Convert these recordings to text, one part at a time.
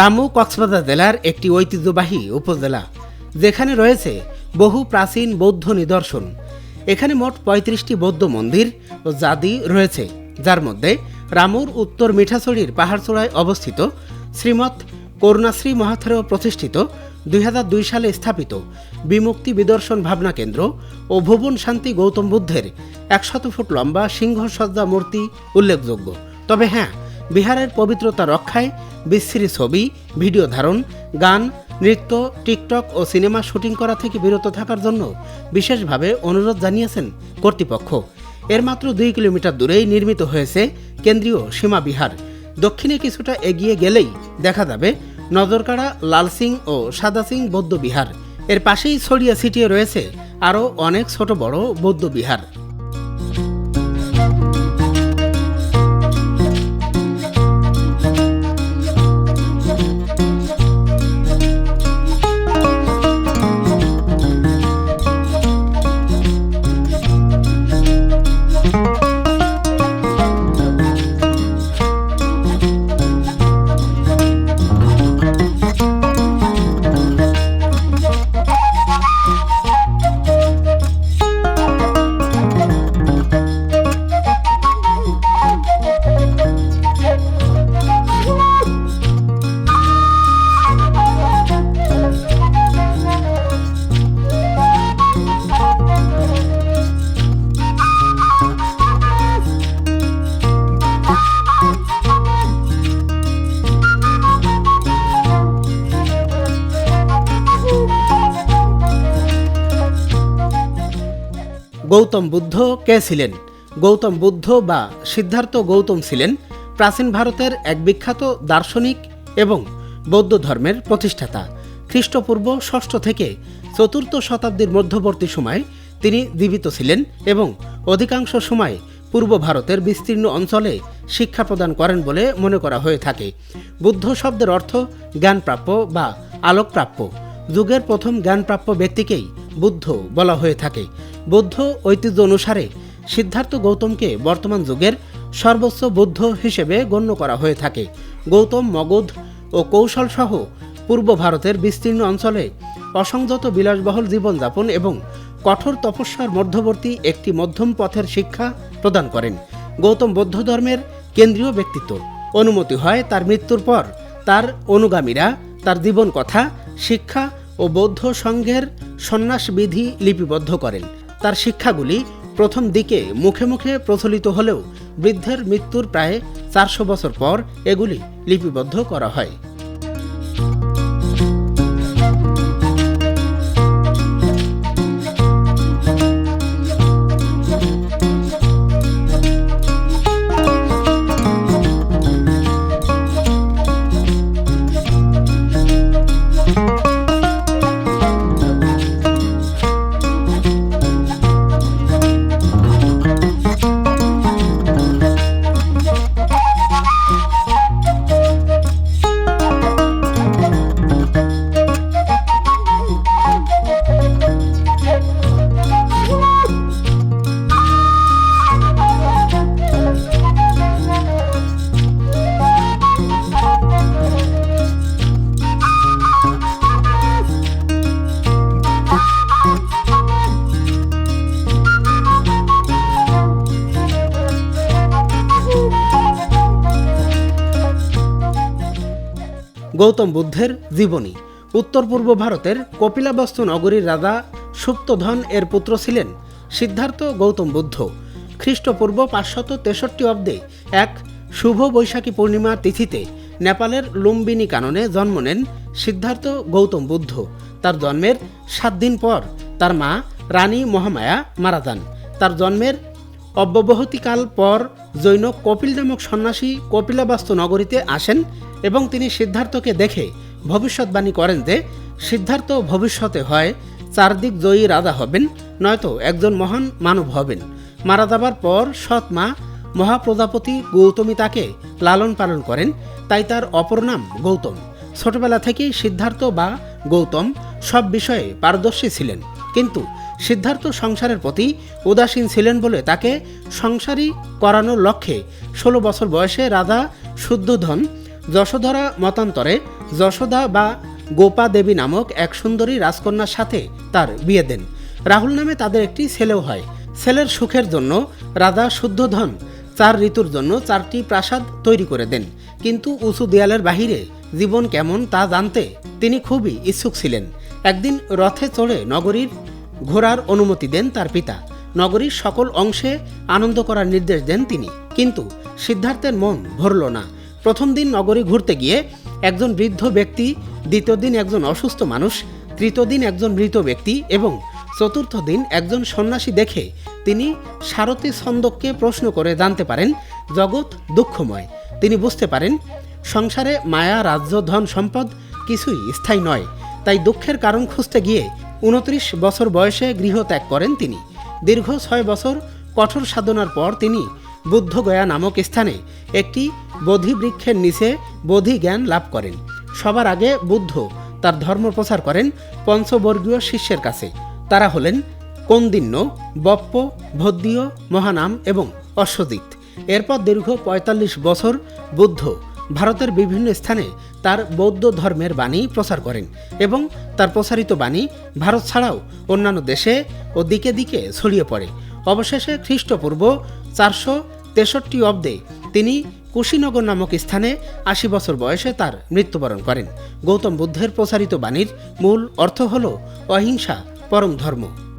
রামু কক্সবাজার জেলার একটি ঐতিহ্যবাহী উপজেলা, যেখানে রয়েছে বহু প্রাচীন বৌদ্ধ নিদর্শন। এখানে মোট পঁয়ত্রিশটি বৌদ্ধ মন্দির ও জাদি রয়েছে, যার মধ্যে রামুর উত্তর মিঠাছড়ির পাহাড়চূড়ায় অবস্থিত শ্রীমৎ করুণাশ্রী মহাথের প্রতিষ্ঠিত দুই হাজার দুই সালে স্থাপিত বিমুক্তি বিদর্শন ভাবনা কেন্দ্র ও ভুবন শান্তি গৌতম বুদ্ধের একশত ফুট লম্বা সিংহসজ্জা মূর্তি উল্লেখযোগ্য। তবে হ্যাঁ বিহারের পবিত্রতা রক্ষায় বিশ্রী ছবি, ভিডিও ধারণ, গান, নৃত্য, টিকটক ও সিনেমা শুটিং করা থেকে বিরত থাকার জন্য বিশেষভাবে অনুরোধ জানিয়েছেন কর্তৃপক্ষ। এর মাত্র দুই কিলোমিটার দূরেই নির্মিত হয়েছে কেন্দ্রীয় সীমা বিহার। দক্ষিণে কিছুটা এগিয়ে গেলেই দেখা যাবে নজরকাড়া লাল সিং ও সাদা সিং বৌদ্ধ বিহার। এর পাশেই ছড়িয়ে ছিটিয়ে রয়েছে আরও অনেক ছোট বড় বৌদ্ধ বিহার। গৌতম বুদ্ধ কে ছিলেন? গৌতম বুদ্ধ বা সিদ্ধার্থ গৌতম ছিলেন প্রাচীন ভারতের এক বিখ্যাত দার্শনিক এবং বৌদ্ধ ধর্মের প্রতিষ্ঠাতা। খ্রিস্টপূর্ব ষষ্ঠ থেকে চতুর্থ শতাব্দীর মধ্যবর্তী সময়ে তিনি জীবিত ছিলেন এবং অধিকাংশ সময় পূর্ব ভারতের বিস্তীর্ণ অঞ্চলে শিক্ষা প্রদান করেন বলে মনে করা হয়ে থাকে। বুদ্ধ শব্দের অর্থ জ্ঞানপ্রাপ্য বা আলোকপ্রাপ্য। যুগের প্রথম জ্ঞানপ্রাপ্য ব্যক্তিকেই বুদ্ধ বলা হয়ে থাকে। বৌদ্ধ ঐতিহ্য অনুসারে সিদ্ধার্থ গৌতমকে বর্তমান যুগের সর্বোচ্চ বৌদ্ধ হিসেবে গণ্য করা হয়ে থাকে। গৌতম মগধ ও কৌশল সহ পূর্ব ভারতের বিস্তীর্ণ অঞ্চলে অসংযত বিলাসবহুল জীবনযাপন এবং কঠোর তপস্যার মধ্যবর্তী একটি মধ্যম পথের শিক্ষা প্রদান করেন। গৌতম বৌদ্ধ ধর্মের কেন্দ্রীয় ব্যক্তিত্ব। অনুমতি হয় তার মৃত্যুর পর তার অনুগামীরা তার জীবন কথা শিক্ষা ও বৌদ্ধ সংঘের সন্ন্যাস বিধি লিপিবদ্ধ করেন। তার শিক্ষাগুলি প্রথম দিকে মুখে মুখে প্রচলিত হলেও বৃদ্ধের মৃত্যুর প্রায় চারশো বছর পর এগুলি লিপিবদ্ধ করা হয়। গৌতম বুদ্ধের জীবনী। উত্তর পূর্ব ভারতের কপিলাবস্তু নগরীর রাজা সুপ্তধন এর পুত্র ছিলেন সিদ্ধার্থ গৌতম বুদ্ধ। খ্রিস্টপূর্ব পাঁচশত তেষট্টি অব্দে এক শুভ বৈশাখী পূর্ণিমা তিথিতে নেপালের লুম্বিনী কাননে জন্ম নেন সিদ্ধার্থ গৌতম বুদ্ধ। তার জন্মের সাত দিন পর তার মা রানী মহামায়া মারা যান। তার জন্মের অব্যবহতিকাল পর জৈন কপিল নামক সন্ন্যাসী কপিলাবাস্তু নগরীতে আসেন এবং তিনি সিদ্ধার্থকে দেখে ভবিষ্যৎবাণী করেন যে সিদ্ধার্থ ভবিষ্যতে হয় চারদিক জয়ী রাজা হবেন, নয়তো একজন মহান মানব হবেন। মারা যাবার পর সৎ মা মহাপ্রজাপতি গৌতমী তাকে লালন পালন করেন, তাই তার অপর নাম গৌতম। ছোটবেলা থেকেই সিদ্ধার্থ বা গৌতম সব বিষয়ে পারদর্শী ছিলেন, কিন্তু সিদ্ধার্থ সংসারের প্রতি উদাসীন ছিলেন বলে তাকে সংসারী করানোর লক্ষ্যে ষোলো বছর বয়সে রাজা শুদ্ধধন যশোধরা মতান্তরে যশোদা বা গোপা দেবী নামক এক সুন্দরী রাজকন্যার সাথে তার বিয়ে দেন। রাহুল নামে তাদের একটি ছেলেও হয়। ছেলের সুখের জন্য রাজা শুদ্ধধন চার ঋতুর জন্য চারটি প্রাসাদ তৈরি করে দেন। কিন্তু উঁচু দেয়ালের বাহিরে জীবন কেমন তা জানতে তিনি খুবই ইচ্ছুক ছিলেন। একদিন রথে চড়ে নগরীর ঘোরার অনুমতি দেন তার পিতা। নগরীর সকল অংশে আনন্দ করার নির্দেশ দেন তিনি। কিন্তু সিদ্ধার্থের মন ভরল না। প্রথম দিন নগরী ঘুরতে গিয়ে একজন বৃদ্ধ ব্যক্তি, দ্বিতীয় দিন একজন অসুস্থ মানুষ, তৃতীয় দিন একজন মৃত ব্যক্তি এবং চতুর্থ দিন একজন সন্ন্যাসী দেখে তিনি সারথী ছন্দককে প্রশ্ন করে জানতে পারেন, জগৎ দুঃখময়। তিনি বুঝতে পারেন, সংসারে মায়া, রাজ্য, ধন, সম্পদ কিছুই স্থায়ী নয়। তাই দুঃখের কারণ খুঁজতে গিয়ে উনত্রিশ বছর বয়সে গৃহত্যাগ করেন তিনি। দীর্ঘ ছয় বছর কঠোর সাধনার পর তিনি বুদ্ধগয়া নামক স্থানে একটি বোধি বৃক্ষের নিচে বোধি জ্ঞান লাভ করেন। সবার আগে বুদ্ধ তার ধর্ম প্রচার করেন পঞ্চবর্গীয় শিষ্যের কাছে। তারা হলেন কন্দিন্য, বপ্প, ভদ্দীয়, মহানাম এবং অশ্বজিৎ। এরপর দীর্ঘ ৪৫ বছর বুদ্ধ ভারতের বিভিন্ন স্থানে তার বৌদ্ধ ধর্মের বাণী প্রচার করেন এবং তার প্রসারিত বাণী ভারত ছাড়াও অন্যান্য দেশে ও দিকে দিকে ছড়িয়ে পড়ে। অবশেষে খ্রিস্টপূর্ব চারশো তেষট্টি অব্দে তিনি কুশীনগর নামক স্থানে আশি বছর বয়সে তার মৃত্যুবরণ করেন। গৌতম বুদ্ধের প্রসারিত বাণীর মূল অর্থ হল অহিংসা, পরম ধর্ম।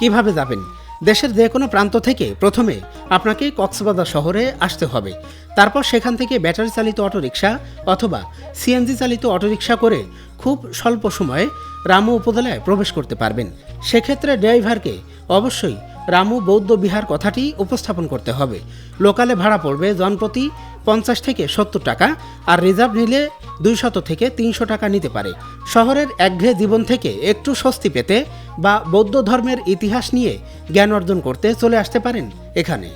কীভাবে যাবেন? দেশের যে কোনো প্রান্ত থেকে প্রথমে আপনাকে কক্সবাজার শহরে আসতে হবে। তারপর সেখান থেকে ব্যাটারি চালিত অটোরিকশা অথবা সিএনজি চালিত অটোরিকশা করে খুব স্বল্প সময়ে রামু উপজেলায় প্রবেশ করতে পারবেন। সেক্ষেত্রে ড্রাইভারকে অবশ্যই রামু বৌদ্ধ বিহার কথাটি উপস্থাপন করতে হবে। লোকালে ভাড়া পড়বে জনপ্রতি পঞ্চাশ থেকে সত্তর টাকা আর রিজার্ভ নিলে দুইশত থেকে তিনশো টাকা নিতে পারে। শহরের একঘেয়ে জীবন থেকে একটু স্বস্তি পেতে বা বৌদ্ধ ধর্মের ইতিহাস নিয়ে জ্ঞান অর্জন করতে চলে আসতে পারেন এখানে।